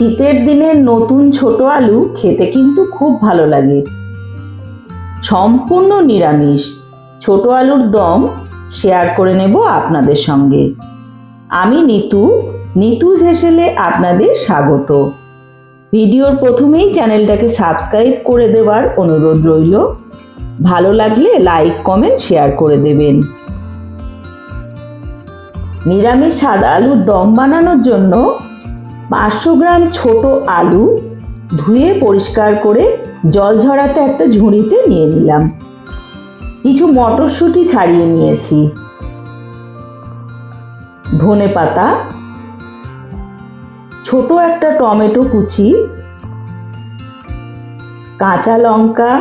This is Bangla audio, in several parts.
শীতের দিনে নতুন ছোট আলু খেতে কিন্তু খুব ভালো লাগে। সম্পূর্ণ নিরামিষ। ছোট আলুর দম শেয়ার করে নেব আপনাদের সঙ্গে। আমি নিতু। নিতু হেসেলে আপনাদের স্বাগত। ভিডিওর প্রথমেই চ্যানেলটাকে সাবস্ক্রাইব করে দেওয়ার অনুরোধ রইল। ভালো লাগলে লাইক, কমেন্ট শেয়ার করে দেবেন। নিরামিষ সাদা আলুর দম বানানোর জন্য পাঁচশো গ্রাম ছোট আলু ধুয়ে পরিষ্কার করে জল ঝরাতে একটা ঝুড়িতে নিয়ে নিলাম। কিছু মটরশুঁটি ছাড়িয়ে নিয়েছি। ধনে পাতা, ছোট একটা টমেটো কুচি, কাঁচা লঙ্কা,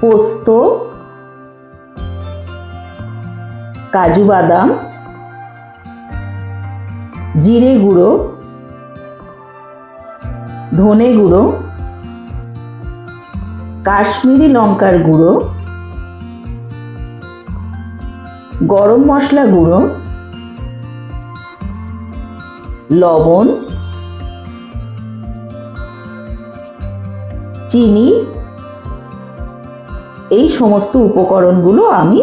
পোস্ত, কাজু বাদাম জিরে গুঁড়ো, ধনে গুঁড়ো, কাশ্মীরি লঙ্কার গুঁড়ো, গরম মশলা গুঁড়ো, লবণ, চিনি, এই সমস্ত উপকরণগুলো আমি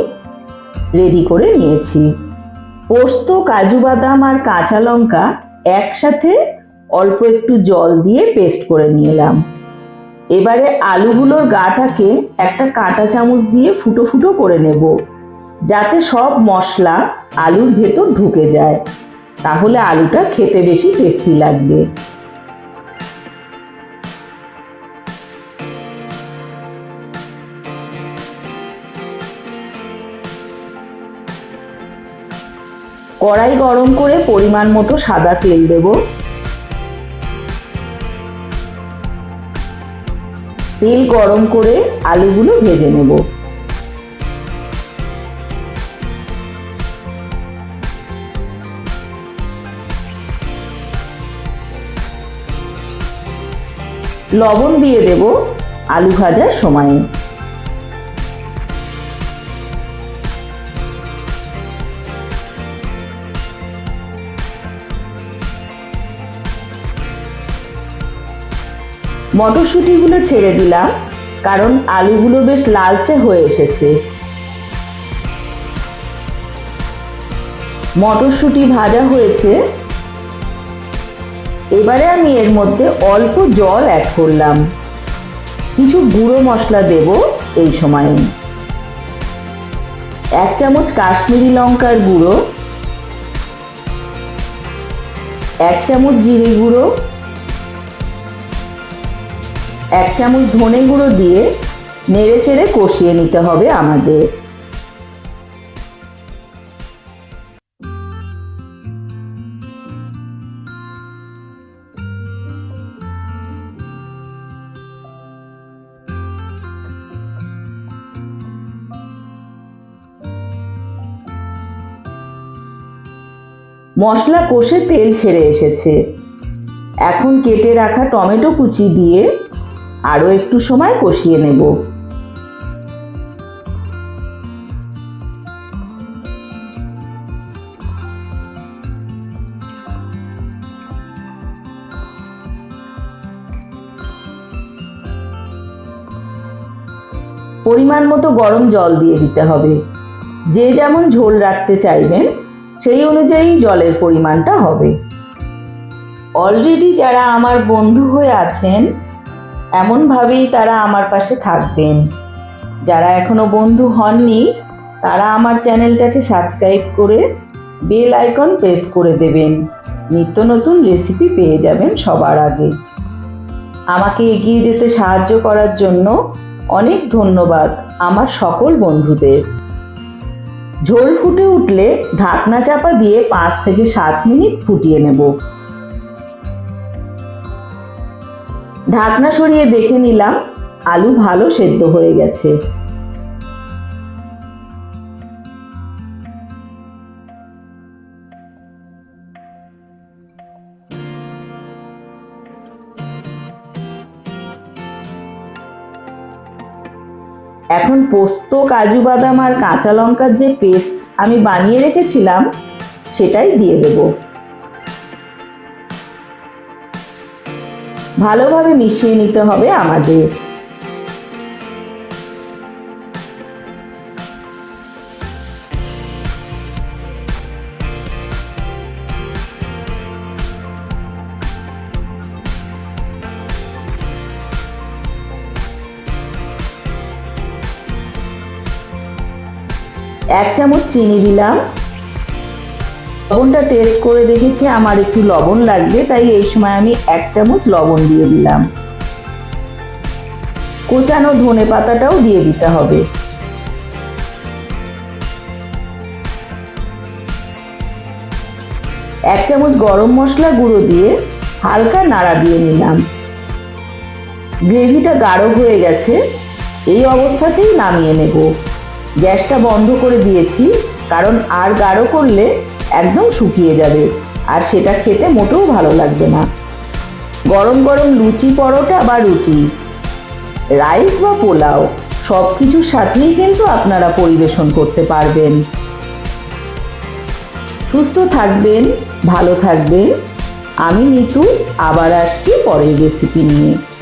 রেডি করে নিয়েছি। পোস্ত, কাজু বাদাম আর কাঁচা লঙ্কা একসাথে অল্প একটু জল দিয়ে পেস্ট করে নিলাম। এবারে আলুগুলোর গাটাকে একটা কাঁটা চামচ দিয়ে ফুটো ফুটো করে নেব, যাতে সব মশলা আলুর ভেতর ঢুকে যায়। তাহলে আলুটা খেতে বেশি টেস্টি লাগবে। কড়াই গরম করে পরিমাণ মতো সাদা তেল দেব। তেল গরম করে আলুগুলো ভেজে নেব। লবণ দিয়ে দেব আলু ভাজার সময়ে। মটরশুঁটিগুলো ছেড়ে দিলাম, কারণ আলুগুলো বেশ লালচে হয়ে এসেছে। মটরশুঁটি ভাজা হয়েছে। এবারে আমি এর মধ্যে অল্প জল অ্যাড করলাম। কিছু গুঁড়ো মশলা দেব এই সময়ে। এক চামচ কাশ্মীরি লঙ্কার গুঁড়ো। এক চামচ জিরে গুঁড়ো। এক চামচ ধনে গুঁড়ো দিয়ে নেড়ে চেড়ে কষিয়ে নিতে হবে আমাদের। মশলা কষে তেল ছেড়ে এসেছে। এখন কেটে রাখা টমেটো কুচি দিয়ে আরও একটু সময় কষিয়ে নেব। পরিমাণ মতো গরম জল দিয়ে দিতে হবে। যে যেমন ঝোল রাখতে চাইবেন, সেই অনুযায়ী জলের পরিমাণটা হবে। অলরেডি যারা আমার বন্ধু হয়ে আছেন এমনভাবেই তারা আমার পাশে থাকবেন। যারা এখনও বন্ধু হননি, তারা আমার চ্যানেলটাকে সাবস্ক্রাইব করে বেল আইকন প্রেস করে দেবেন। নিত্য নতুন রেসিপি পেয়ে যাবেন সবার আগে। আমাকে এগিয়ে যেতে সাহায্য করার জন্য অনেক ধন্যবাদ আমার সকল বন্ধুদের। ঝোল ফুটে উঠলে ঢাকনা চাপা দিয়ে পাঁচ থেকে সাত মিনিট ফুটিয়ে নেব। ঢাকনা সরিয়ে দেখে নিলাম আলু ভালো সেদ্ধ হয়ে গেছে। এখন পোস্ত, কাজু বাদাম আর কাঁচা লঙ্কার যে পেস্ট আমি বানিয়ে রেখেছিলাম, সেটাই দিয়ে দেব। ভালোভাবে মিশিয়ে নিতে হবে আমাদের। এক চামচ চিনি দিলাম। লবণটা টেস্ট করে দেখেছি, আমার একটু লবণ লাগবে, তাই এই সময় আমি এক চামচ লবণ দিয়ে দিলাম। কোচানো ধনে পাতাটাও দিয়ে দিতে হবে। এক চামচ গরম মশলা গুঁড়ো দিয়ে হালকা নাড়া দিয়ে নিলাম। গ্রেভিটা গাঢ় হয়ে গেছে, এই অবস্থাতেই নামিয়ে নেব। গ্যাসটা বন্ধ করে দিয়েছি, কারণ আর গাঢ় করলে একদম শুকিয়ে যাবে। আর সেটা খেতে মোটেও ভালো লাগবে না। গরম গরম লুচি পরোটা বা রুটি, রাইস বা পোলাও সব কিছুর সাথেই কিন্তু আপনারা পরিবেশন করতে পারবেন। সুস্থ থাকবেন, ভালো থাকবেন। আমি নিতু আবার আসছি পরের রেসিপি নিয়ে।